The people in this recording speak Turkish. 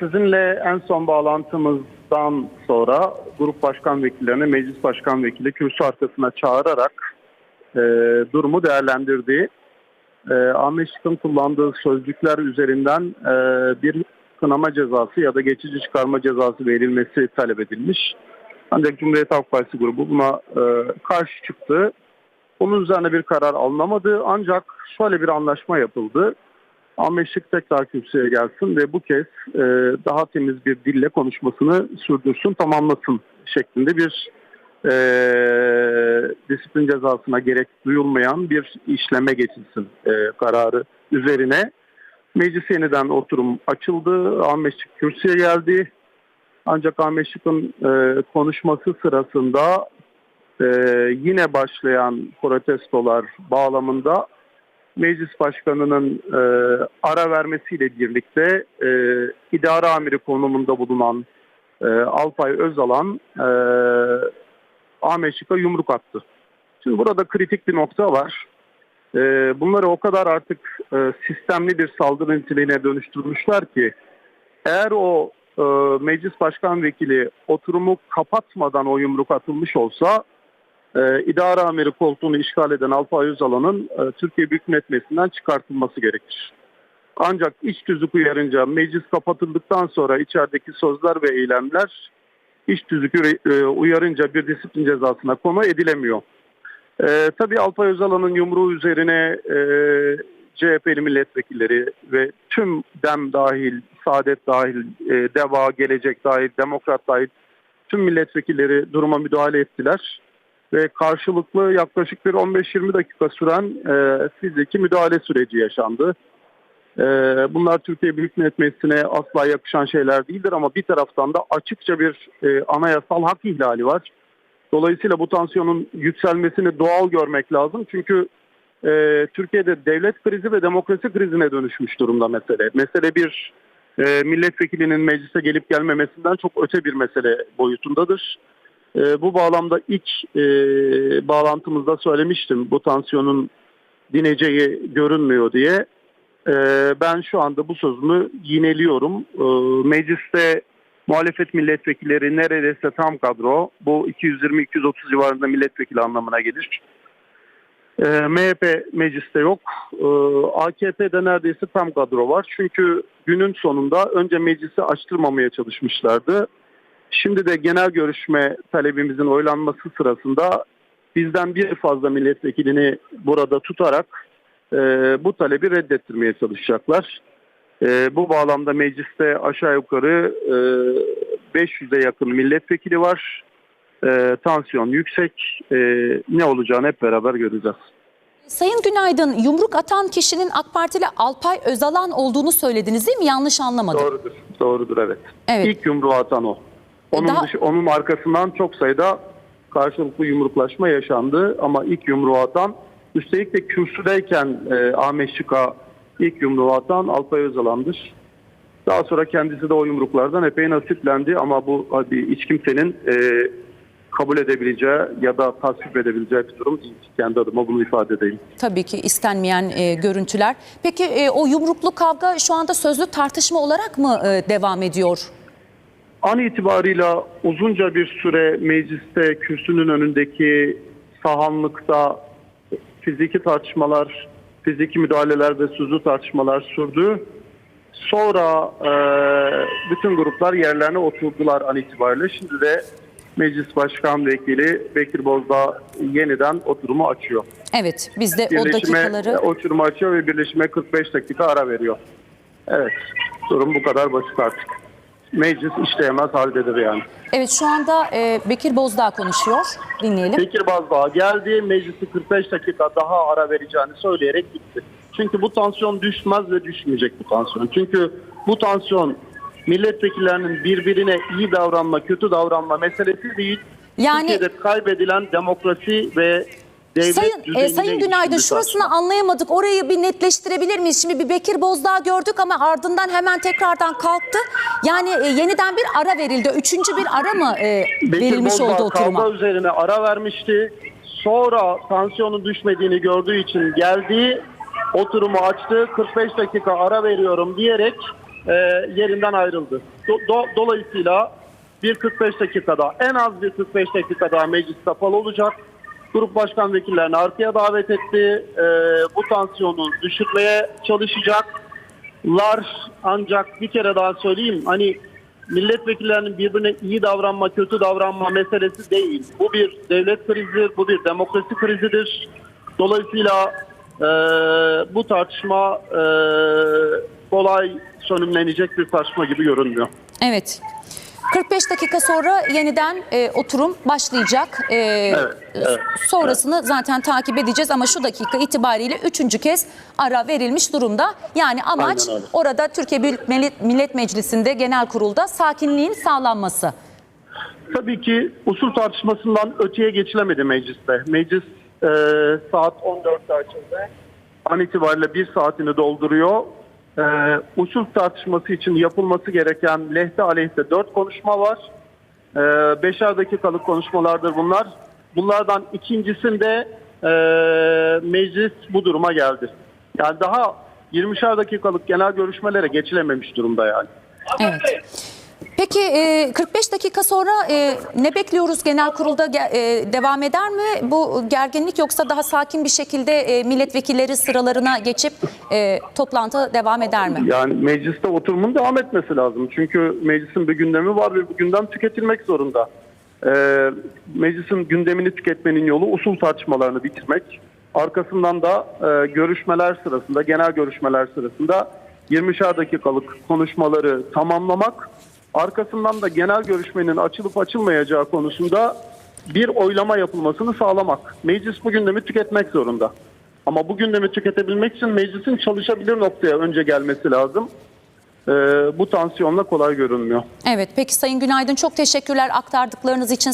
sizinle en son bağlantımızdan sonra grup başkan vekillerini meclis başkan vekili kürsü arkasına çağırarak e, durumu değerlendirdi. E, Ahmet Şık'ın kullandığı sözcükler üzerinden e, bir kınama cezası ya da geçici çıkarma cezası verilmesi talep edilmiş. Ancak Cumhuriyet Halk Partisi grubu buna e, karşı çıktı. Onun üzerine bir karar alınamadı ancak şöyle bir anlaşma yapıldı. Ahmet Şık tekrar kürsüye gelsin ve bu kez e, daha temiz bir dille konuşmasını sürdürsün, tamamlasın şeklinde bir e, disiplin cezasına gerek duyulmayan bir işleme geçilsin e, kararı üzerine. Meclis yeniden oturum açıldı. Ahmet kürsüye geldi. Ancak Ahmet e, konuşması sırasında e, yine başlayan protestolar bağlamında meclis başkanının e, ara vermesiyle birlikte e, idare amiri konumunda bulunan e, Alpay Özalan e, Ahmet Şık'a yumruk attı. Şimdi burada kritik bir nokta var. E, bunları o kadar artık e, sistemli bir saldırı niteliğine dönüştürmüşler ki eğer o e, meclis başkan vekili oturumu kapatmadan o yumruk atılmış olsa e, idare amiri koltuğunu işgal eden Alpay Özalan'ın e, Türkiye Büyük Millet Meclisi'nden çıkartılması gerekir. Ancak iç tüzük uyarınca meclis kapatıldıktan sonra içerideki sözler ve eylemler iç tüzük e, uyarınca bir disiplin cezasına konu edilemiyor. E, tabii Alpay Özalan'ın yumruğu üzerine e, CHP'li milletvekilleri ve tüm DEM dahil, Saadet dahil, e, DEVA, Gelecek dahil, Demokrat dahil tüm milletvekilleri duruma müdahale ettiler ve karşılıklı yaklaşık bir 15-20 dakika süren e, fiziki müdahale süreci yaşandı. E, bunlar Türkiye Büyük Millet Meclisi'ne asla yakışan şeyler değildir ama bir taraftan da açıkça bir e, anayasal hak ihlali var. Dolayısıyla bu tansiyonun yükselmesini doğal görmek lazım. Çünkü e, Türkiye'de devlet krizi ve demokrasi krizine dönüşmüş durumda mesele. Mesele bir e, milletvekilinin meclise gelip gelmemesinden çok öte bir mesele boyutundadır. E, bu bağlamda ilk e, bağlantımızda söylemiştim bu tansiyonun dineceği görünmüyor diye. E, ben şu anda bu sözümü yineliyorum. E, mecliste muhalefet milletvekilleri neredeyse tam kadro. Bu 220-230 civarında milletvekili anlamına gelir. E, MHP mecliste yok. E, AKP'de neredeyse tam kadro var. Çünkü günün sonunda önce meclisi açtırmamaya çalışmışlardı. Şimdi de genel görüşme talebimizin oylanması sırasında bizden bir fazla milletvekilini burada tutarak e, bu talebi reddettirmeye çalışacaklar. E, bu bağlamda mecliste aşağı yukarı e, 500'e yakın milletvekili var. E, tansiyon yüksek. E, ne olacağını hep beraber göreceğiz. Sayın Günaydın, yumruk atan kişinin AK Partili Alpay Özalan olduğunu söylediniz değil mi? Yanlış anlamadım. Doğrudur. Doğrudur evet. Evet. İlk yumruğu atan o. Onun, Daha- dışı, onun arkasından çok sayıda karşılıklı yumruklaşma yaşandı ama ilk yumruğu atan üstelik de kürsüdeyken e, Ahmet Şık'a ilk yumruğu atan Alpay Özalan'dır. Daha sonra kendisi de o yumruklardan epey nasiplendi ama bu hadi hiç kimsenin e, kabul edebileceği ya da tasvip edebileceği bir durum değil. Kendi adıma bunu ifade edeyim. Tabii ki istenmeyen e, görüntüler. Peki e, o yumruklu kavga şu anda sözlü tartışma olarak mı e, devam ediyor? An itibarıyla uzunca bir süre mecliste kürsünün önündeki sahanlıkta fiziki tartışmalar, fiziki müdahaleler ve sözlü tartışmalar sürdü. Sonra e, bütün gruplar yerlerine oturdular an itibariyle. Şimdi de Meclis Başkan Vekili Bekir Bozdağ yeniden oturumu açıyor. Evet, biz de o Birleşime dakikaları... oturumu açıyor ve birleşime 45 dakika ara veriyor. Evet, durum bu kadar basit artık. Meclis işleyemez haldedir yani. Evet, şu anda e, Bekir Bozdağ konuşuyor. Dinleyelim. Bekir Bozdağ geldi, meclisi 45 dakika daha ara vereceğini söyleyerek gitti. Çünkü bu tansiyon düşmez ve düşmeyecek bu tansiyon. Çünkü bu tansiyon milletvekillerinin birbirine iyi davranma, kötü davranma meselesi değil. Yani- Türkiye'de kaybedilen demokrasi ve devlet Sayın, e, Sayın Günaydın şurasını tartışma. anlayamadık. Orayı bir netleştirebilir miyiz? Şimdi bir Bekir Bozdağ gördük ama ardından hemen tekrardan kalktı. Yani e, yeniden bir ara verildi. Üçüncü bir ara mı e, Bekir verilmiş Bozdağ oldu oturuma? kavga üzerine ara vermişti. Sonra tansiyonun düşmediğini gördüğü için geldi. Oturumu açtı. 45 dakika ara veriyorum diyerek e, yerinden ayrıldı. Do- do- dolayısıyla bir 45 dakikada en az bir 45 dakika daha meclis kapalı olacak. Grup başkan vekillerini arkaya davet etti. E, bu tansiyonu düşürmeye çalışacaklar. Ancak bir kere daha söyleyeyim hani milletvekillerinin birbirine iyi davranma, kötü davranma meselesi değil. Bu bir devlet krizidir, bu bir demokrasi krizidir. Dolayısıyla e, bu tartışma e, kolay sönümlenecek bir tartışma gibi görünmüyor. Evet. 45 dakika sonra yeniden e, oturum başlayacak. E, evet, sonrasını zaten takip edeceğiz ama şu dakika itibariyle üçüncü kez ara verilmiş durumda. Yani amaç orada Türkiye Büyük Millet, Millet Meclisi'nde genel kurulda sakinliğin sağlanması. Tabii ki usul tartışmasından öteye geçilemedi mecliste. Meclis e, saat 14'te açıldı. An itibariyle bir saatini dolduruyor. E, usul tartışması için yapılması gereken lehte aleyhte dört konuşma var. E, beşer dakikalık konuşmalardır bunlar. Bunlardan ikincisinde e, meclis bu duruma geldi. Yani daha 20'şer dakikalık genel görüşmelere geçilememiş durumda yani. Evet. Peki e, 45 dakika sonra e, ne bekliyoruz genel kurulda e, devam eder mi bu gerginlik yoksa daha sakin bir şekilde e, milletvekilleri sıralarına geçip e, toplantı devam eder mi? Yani mecliste oturumun devam etmesi lazım. Çünkü meclisin bir gündemi var ve bu gündem tüketilmek zorunda. Meclisin gündemini tüketmenin yolu usul tartışmalarını bitirmek. Arkasından da e, görüşmeler sırasında, genel görüşmeler sırasında 20'şer dakikalık konuşmaları tamamlamak. Arkasından da genel görüşmenin açılıp açılmayacağı konusunda bir oylama yapılmasını sağlamak. Meclis bu gündemi tüketmek zorunda. Ama bu gündemi tüketebilmek için meclisin çalışabilir noktaya önce gelmesi lazım. Ee, bu tansiyonla kolay görünmüyor. Evet peki Sayın Günaydın çok teşekkürler aktardıklarınız için.